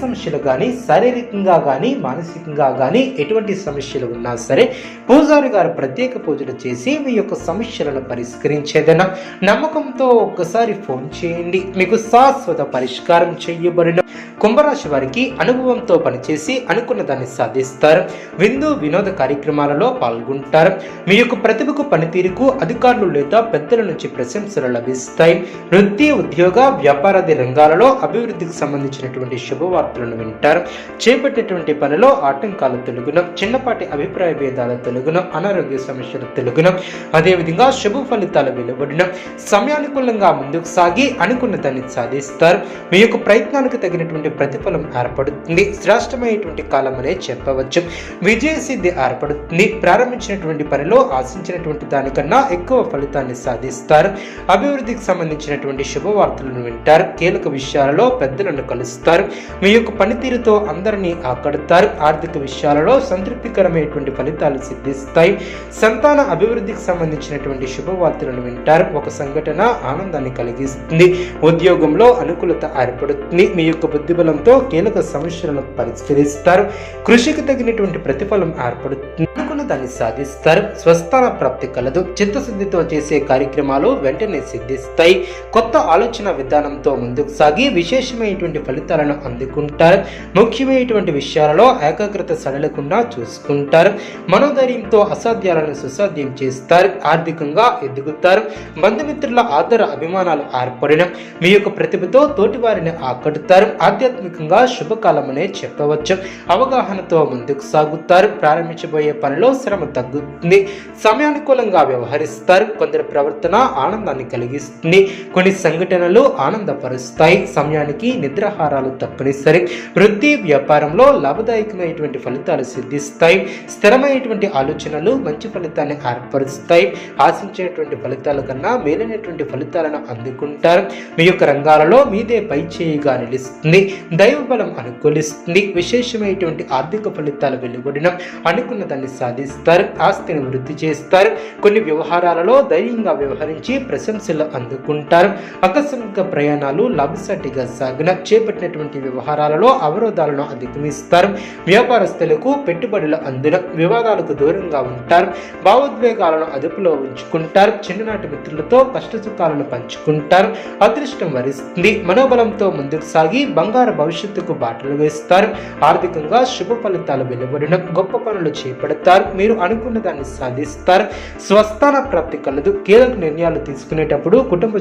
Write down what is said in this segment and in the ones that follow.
సమస్యలు కానీ శారీరకంగా కానీ మానసికంగా కానీ ఎటువంటి సమస్యలు ఉన్నా సరే పూజారి గారు ప్రత్యేక పూజలు చేసి మీ యొక్క సమస్యలను పరిష్కరించేదన. నమ్మకంతో ఒక్కసారి ఫోన్ చేయండి. మీకు శాశ్వత పరిష్కారం చేయబడిన. కుంభరాశి వారికి అనుభవంతో పనిచేసి అనుకున్న దాన్ని సాధిస్తారు. విందు వినోద కార్యక్రమాలలో పాల్గొంటారు. మీ యొక్క ప్రతిభకు పనితీరుకు అధికారులు లేదా పెద్దల నుంచి ప్రశంసలు లభిస్తాయి. వృత్తి ఉద్యోగ వ్యాపారాది రంగాలలో అభివృద్ధికి సంబంధించినటువంటి శుభవార్తలను వింటారు. చేపట్టేటువంటి పనిలో ఆటంకాలు తెలుగును చిన్నపాటి అభిప్రాయ భేదాల తెలుగును అనారోగ్య సమస్యలు తెలుగును. అదేవిధంగా శుభ ఫలితాలు వెలువడిన. సమయానుకూలంగా ముందుకు సాగి అనుకున్న దాన్ని సాధిస్తారు. మీ యొక్క ప్రయత్నానికి తగినటువంటి ప్రతిఫలం ఏర్పడుతుంది. శ్రేష్టమైనటువంటి కాలం అనే చెప్పవచ్చు. విజయ సిద్ధి ఏర్పడుతుంది. ప్రారంభించినటువంటి పనిలో ఆశించినటువంటి దానికన్నా ఎక్కువ ఫలితాన్ని సాధిస్తారు. అభివృద్ధికి సంబంధించినటువంటి శుభవార్తలను వింటారు. కీలక విషయాలలో పెద్దలను కలుస్తారు. మీ యొక్క పనితీరుతో అందరినీ ఆకడతారు. ఆర్థిక విషయాలలో సంతృప్తికరమైనటువంటి ఫలితాలు సిద్ధిస్తాయి. సంతాన అభివృద్ధికి సంబంధించినటువంటి శుభవార్తలను వింటారు. ఒక సంఘటన ఆనందాన్ని కలిగిస్తుంది. ఉద్యోగంలో అనుకూలత ఏర్పడుతుంది. మీ యొక్క బుద్ధిబలంతో కీలక సమస్యలను పరిష్కరిస్తారు. కృషికి తగినటువంటి ప్రతిఫలం ఏర్పడుతుంది. అనుకున్న దాన్ని సాధిస్తారు. స్వస్థాన ప్రాప్తి కలదు. చిత్తశుద్ధితో చేసే కార్యక్రమాలు వెంటనే సిద్ధిస్తాయి. కొత్త ఆలోచన విధానంతో ముందుకు సాగి విశేషమైనటువంటి ఫలితాలను అందుకుంటారు. ముఖ్యమైనటువంటి విషయాలలో ఏకాగ్రత సడలకుండా చూసుకుంటారు. మనోధైర్యంతో అసాధ్యాలను సుసాధ్యం చేస్తారు. ఆర్థికంగా ఎదుగుతారు. బంధుమిత్రుల ఆదర అభిమానాలు ఏర్పడిన మీ యొక్క ప్రతిభతో తోటి వారిని ఆకడుతారు ఆధ్యాత్మికంగా శుభకాలమనే చెప్పవచ్చు. అవగాహనతో ముందుకు సాగుతారు. ప్రారంభించబోయే పనిలో శ్రమ తగ్గుతుంది. సమయానుకూలంగా వ్యవహరిస్తారు. కొందరి ప్రవర్తన ఆనందాన్ని కలిగిస్తుంది. కొన్ని సంఘటనలు ఆనందపరుస్తాయి. సమయానికి నిద్రాహారాలు తప్పనిసరి. వృత్తి వ్యాపారంలో లాభదాయకమైనటువంటి ఫలితాలు సిద్ధిస్తాయి. స్థిరమైనటువంటి ఆలోచనలు మంచి ఫలితాన్ని ఏర్పరుస్తాయి. ఆశించేటువంటి ఫలితాల కన్నా మేలైనటువంటి ఫలితాలను అందుకుంటారు. మీ యొక్క రంగాలలో మీదే పై చేయిగా నిలుస్తుంది. దైవ బలం అనుకూలిస్తుంది. విశేషమైనటువంటి ఆర్థిక ఫలితాలు వెలువడిన అనుకున్న దాన్ని సాధిస్తారు ఆస్తిని వృద్ధి చేస్తారు కొన్ని వ్యవహారాలలో ధైర్యంగా వ్యవహరించి ప్రశంసలు అందుకుంటారు. ఆకస్మిక ప్రయాణాలు లాభసాటిగా సాగిన చేపట్టినటువంటి వ్యవహారాలలో అవరోధాలను అధిగమిస్తారు. వ్యాపారస్తులకు పెట్టుబడులు అందున వివాదాలకు దూరంగా ఉంటారు. భావోద్వేగాలను అదుపులో ఉంచుకుంటారు. చిన్ననాటి మిత్రులతో కష్టసుఖాలను పంచుకుంటారు. అదృష్టం వరిస్తుంది. మనోబలంతో ముందుకు సాగి బంగారు భవిష్యత్తుకు బాటలు వేస్తారు. ఆర్థికంగా శుభ ఫలితాలు వెలువడిన గొప్ప పనులు చేపడతారు. మీరు అనుకున్న దాన్ని సాధిస్తారు. స్వస్థాన ప్రాప్తి కలదు. కీలక నిర్ణయాలు తీసుకునేటప్పుడు కుటుంబ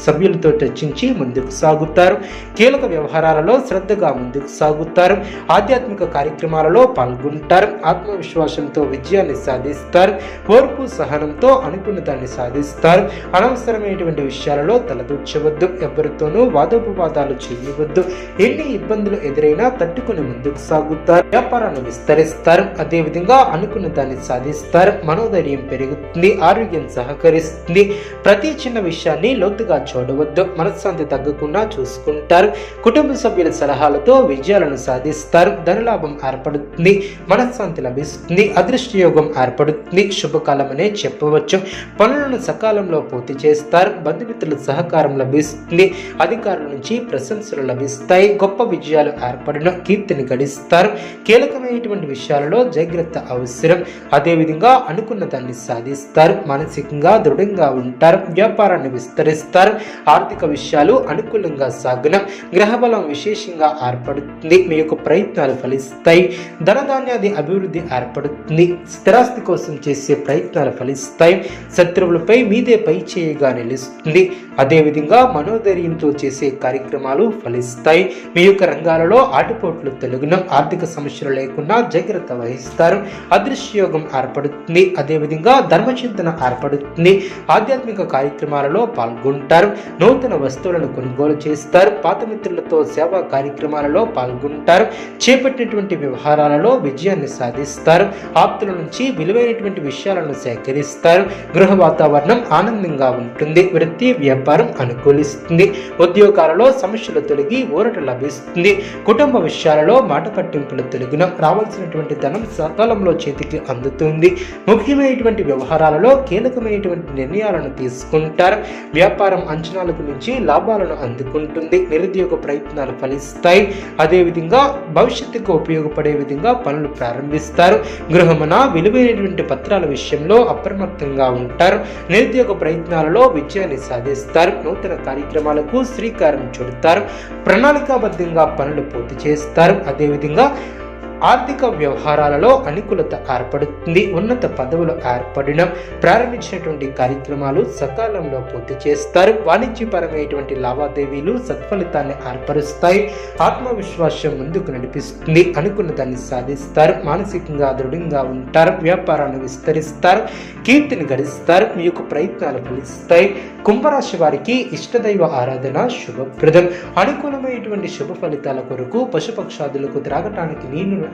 సభ్యులతో చర్చించి ముందుకు సాగుతారు. కీలక వ్యవహారాలలో శ్రద్ధగా ముందుకు సాగుతారు. ఆధ్యాత్మిక కార్యక్రమాలలో పాల్గొంటారు. ఆత్మవిశ్వాసంతో విజయాన్ని సాధిస్తారు. ఓర్పు సహనంతో అనుకున్న దాన్ని సాధిస్తారు. అనవసరమైనటువంటి విషయాలలో తలదూర్చవద్దు. ఎవరితోనూ వాదోపవాదాలు చేయవద్దు. ఎన్ని ఇబ్బందులు ఎదురైనా తట్టుకుని ముందుకు సాగుతారు. వ్యాపారాన్ని విస్తరిస్తారు. అదేవిధంగా అనుకున్న దాన్ని సాధిస్తారు మనోధైర్యం పెరుగుతుంది ఆరోగ్యం సహకరిస్తుంది. ప్రతి చిన్న విషయాన్ని లోతుగా చూడవద్దు మనశ్శాంతి తగ్గకుండా చూసుకుంటారు. కుటుంబ సభ్యుల సలహాలతో విజయాలను సాధిస్తారు ధనలాభం ఏర్పడుతుంది మనశ్శాంతి లభిస్తుంది అదృష్ట యోగం ఏర్పడుతుంది శుభకాలమనే చెప్పవచ్చు. పనులను సకాలంలో పూర్తి చేస్తారు బంధుమిత్రుల సహకారం లభిస్తుంది అధికారుల నుంచి ప్రశంసలు లభిస్తాయి గొప్ప విజయాలు ఏర్పడిన కీర్తిని గడిస్తారు. కీలకమైనటువంటి విషయాలలో జాగ్రత్త అవసరం. అదేవిధంగా అనుకున్న దాన్ని సాధిస్తారు. మానసికంగా దృఢంగా ఉంటారు. వ్యాపారాన్ని విస్తరిస్తారు. ఆర్థిక విషయాలు అనుకూలంగా సాగున గ్రహబలం విశేషంగా ఏర్పడుతుంది. మీ యొక్క ప్రయత్నాలు ఫలిస్తాయి. ధనధాన్యాది అభివృద్ధి ఏర్పడుతుంది. స్థిరాస్తి కోసం చేసే ప్రయత్నాలు ఫలిస్తాయి. శత్రువులపై మీదే పై చేయిగా నిలుస్తుంది. అదేవిధంగా మనోధైర్యంతో చేసే కార్యక్రమాలు ఫలిస్తాయి. మీ యొక్క రంగాలలో ఆటుపోట్లు తెలుగున ఆర్థిక సమస్యలు లేకుండా జాగ్రత్త వహిస్తారు. అదృష్ట అదృశ్యయోగం ఏర్పడుతుంది. అదేవిధంగా ధర్మచింతన ఏర్పడుతుంది. ఆధ్యాత్మిక కార్యక్రమాలలో పాల్గొంటారు. నూతన వస్తువులను కొనుగోలు చేస్తారు. పాత మిత్రులతో సేవా కార్యక్రమాలలో పాల్గొంటారు. చేపట్టినటువంటి వ్యవహారాలలో విజయాన్ని సాధిస్తారు. ఆప్తుల నుంచి విలువైనటువంటి విషయాలను సేకరిస్తారు. గృహ వాతావరణం ఆనందంగా ఉంటుంది. వృత్తి వ్యాపారం అనుకూలిస్తుంది. ఉద్యోగాలలో సమస్యలు తొలగి ఊరట లభిస్తుంది. కుటుంబ విషయాలలో మాట పట్టింపులు తొలగిన రావాల్సినటువంటి ధనం సకాలంలో చేతికి అందుతుంది. ముఖ్యమైనటువంటి వ్యవహారాలలో కీలకమైనటువంటి నిర్ణయాలను తీసుకుంటారు. వ్యాపారం అంచనాలకు మించి లాభాలను అందుకుంటుంది. నిరుద్యోగ ప్రయత్నాలు ఫలిస్తాయి. అదేవిధంగా భవిష్యత్తుకు ఉపయోగపడే విధంగా పనులు ప్రారంభిస్తారు. గృహమున విలువైనటువంటి పత్రాల విషయంలో అప్రమత్తంగా ఉంటారు. నిరుద్యోగ ప్రయత్నాలలో విజయాన్ని సాధిస్తారు. నూతన కార్యక్రమాలకు శ్రీకారం చుడతారు. ప్రణాళికాబద్ధంగా పనులు పూర్తి చేస్తారు. అదేవిధంగా ఆర్థిక వ్యవహారాలలో అనుకూలత ఏర్పడుతుంది ఉన్నత పదవులు ఏర్పడిన ప్రారంభించినటువంటి కార్యక్రమాలు సకాలంలో పూర్తి చేస్తారు. వాణిజ్యపరమైనటువంటి లావాదేవీలు సత్ఫలితాన్ని ఏర్పరుస్తాయి. ఆత్మవిశ్వాసం ముందుకు నడిపిస్తుంది. అనుకున్న దాన్ని సాధిస్తారు. మానసికంగా దృఢంగా ఉంటారు. వ్యాపారాన్ని విస్తరిస్తారు. కీర్తిని గడిస్తారు. మీ యొక్క ప్రయత్నాలు ఫలిస్తాయి. కుంభరాశి వారికి ఇష్టదైవ ఆరాధన శుభప్రదం. అనుకూలమైనటువంటి శుభ ఫలితాల కొరకు పశుపక్షాదులకు త్రాగటానికి నీళ్ళను